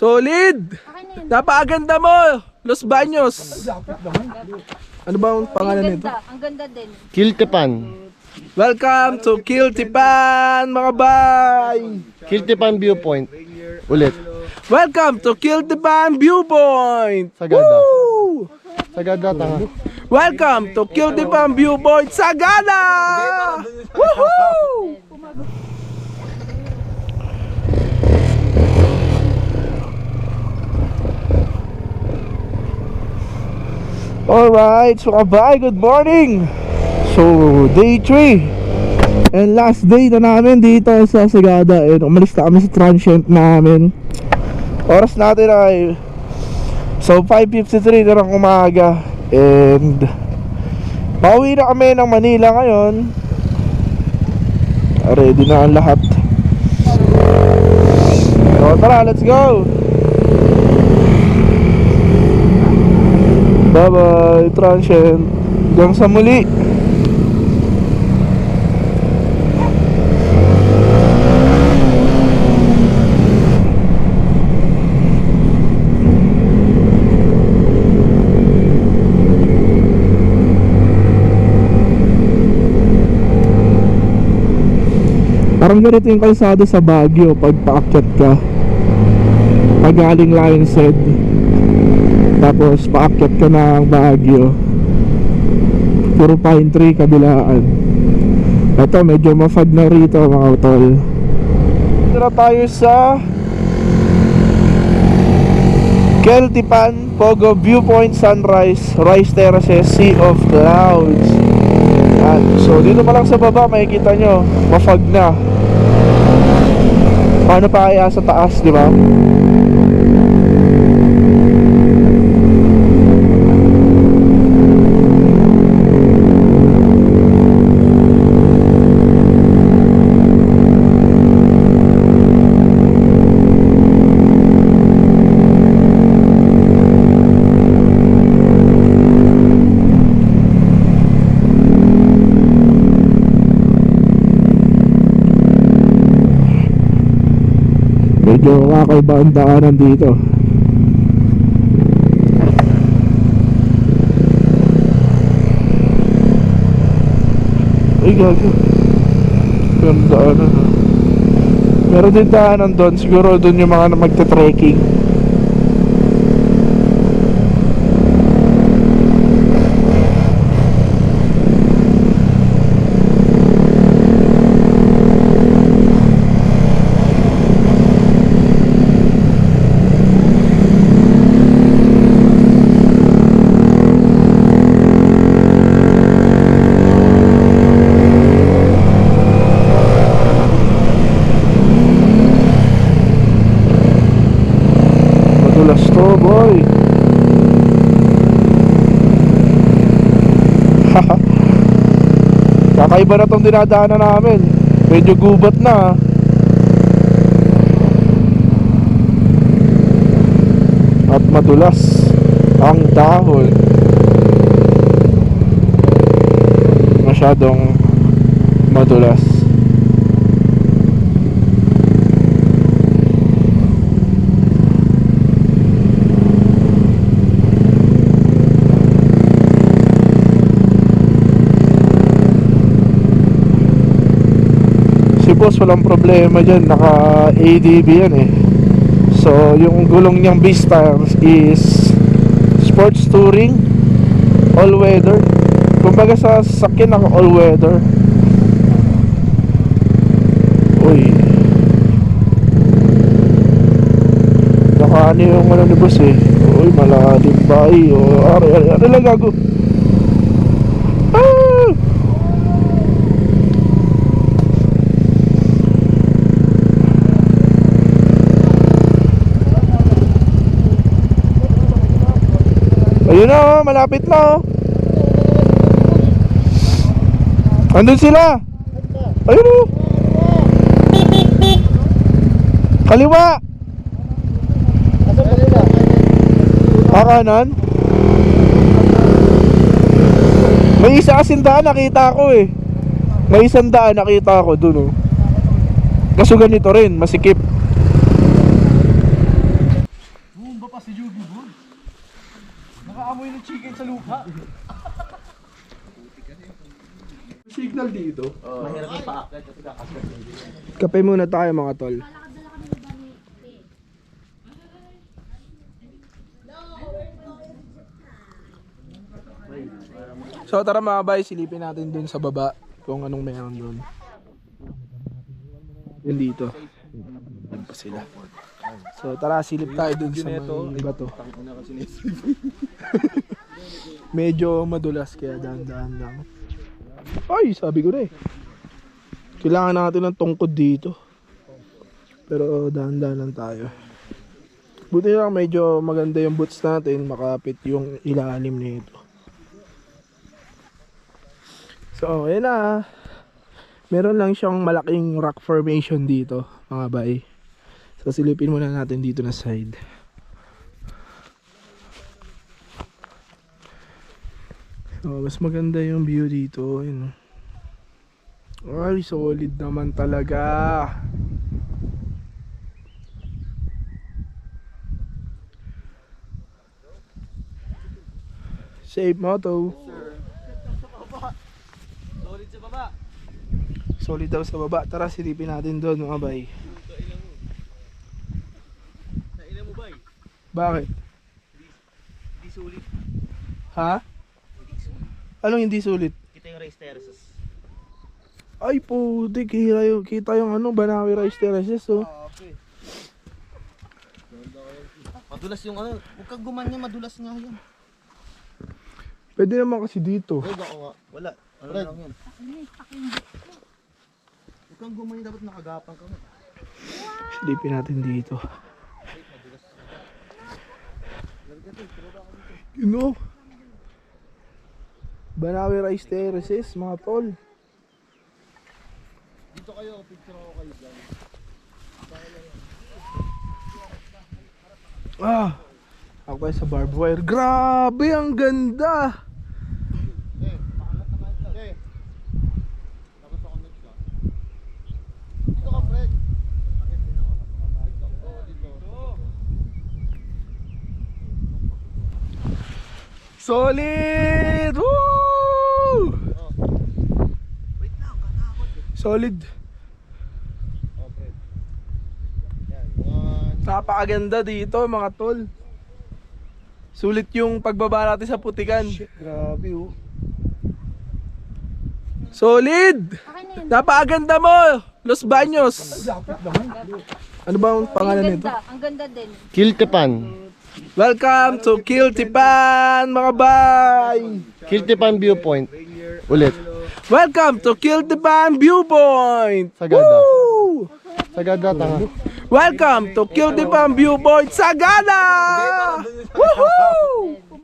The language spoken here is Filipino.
Solid! Napakaganda mo! Los Baños! Ano ba ang pangalan nito? Ang ganda din. Kiltipan. Welcome to Kiltipan, mga bay! Kiltipan Viewpoint. Ulit. Welcome to Kiltipan Viewpoint! Sagada. Woo! Sagada tanga. Welcome to Kiltipan Viewpoint Sagada! Woohoo! Alright, so kabay, good morning! So, day 3 And last day na namin dito sa Sagada. And umalis na kami sa transient namin. Oras natin ay So 5.53 na ng umaga. And Pauwi na kami ng Manila ngayon. Ready na ang lahat. So tara, let's go! Bye bye, transient. Hanggang sa muli. Parang ganito yung kalsada sa Baguio pag paakyat ka. Pag galing Lion's Head Tapos paakyat ka ng Baguio. Puro pine tree kabilaan. Ito medyo mafag na rito mga tol. Na tayo sa Keltipan, Pogo Viewpoint Sunrise, Rice Terraces, Sea of Clouds. Yan. So dito pa lang sa baba makikita nyo Mafag na. Paano pa kaya sa taas, di ba? Medyo kakaiba ang daanan dito. Ay gago. Yung daanan. Meron din daanan doon. Siguro doon yung mga magte-trekking Madulas to boy Kakaiba na tong dinadaanan namin. Medyo gubat na. At madulas Ang dahon. Masyadong Madulas Si boss walang problema dyan. Naka ADB yan eh. So yung gulong niyang Beastars is Sports Touring All weather. Kumbaga sa sasakyan naka all weather. Uy. Naka ano yung ano ni boss eh. Uy malalim ba? Eh oh, Ari ari ari lang gago Ayun na, oh, malapit na. oh. Andun sila. Ayun oh. Kaliwa. Kakanan. May isa kasing daan nakita ko eh. May isang daan nakita ko dun oh. Kaso ganito rin, masikip. Signal dito. Mahirap yung paakyat kasi kakasgat. Kape muna tayo mga tol. So tara mga bay, silipin natin dun sa baba kung anong meron dun. Yun dito. Yun pa sila. So tara, silip tayo dun sa may bato. Medyo madulas kaya dahan-dahan lang. Ay, sabi ko na eh. Kailangan natin ng tungkod dito. Pero dahan-dahan lang tayo. Buti lang medyo maganda yung boots natin, makapit yung ilalim nito. So, ayan na. Meron lang siyang malaking rock formation dito, mga bay. So, silipin muna natin dito na side. So, mas maganda yung view dito. Yun. Ay, solid naman talaga. Safe motto. Solid sa baba. Solid daw sa baba. Tara, silipin natin doon mga bay. Nailan mo ba eh? Bakit? Hindi sulit. Ha? Anong hindi sulit? Kita yung race terraces. Ay puti, kita yung, kita yung ano, Banawi Rice Terraces oh. Madulas yung ano. Huwag kang gumanyan, madulas nga yan. Pwede naman kasi dito. Red ako nga. Wala. Ano Red. lang yan. Huwag kang gumanyan, dapat nakagapang ka nga. Silipin natin dito. You know? Banawi Rice Terraces, mga tol. Dito kayo, picture ako kayo dyan. Ah! Ako sa barbed wire. Grabe, ang ganda! Eh, pakalat na nga dyan. Eh. Tapos ako next ka. Dito ka, Fred. Bakit din ako? Dito. Oo, dito. Solid! Woo! Wait lang, katakot eh. Solid. Oh, Fred. Yan. One. Napakaganda dito mga tol. Sulit yung pagbaba natin sa putikan. Grabe oh. Solid! Napakaganda mo! Los Baños! Ano ba ang pangalan nito? Ang ganda din. Kiltipan. Welcome to Kiltipan, mga bay! Kiltipan Viewpoint. Ulit. Welcome to Kiltipan Viewpoint! Sagada. Woo! Sagada, tanga. Welcome to Kiltipan Viewpoint Sagada! Woohoo!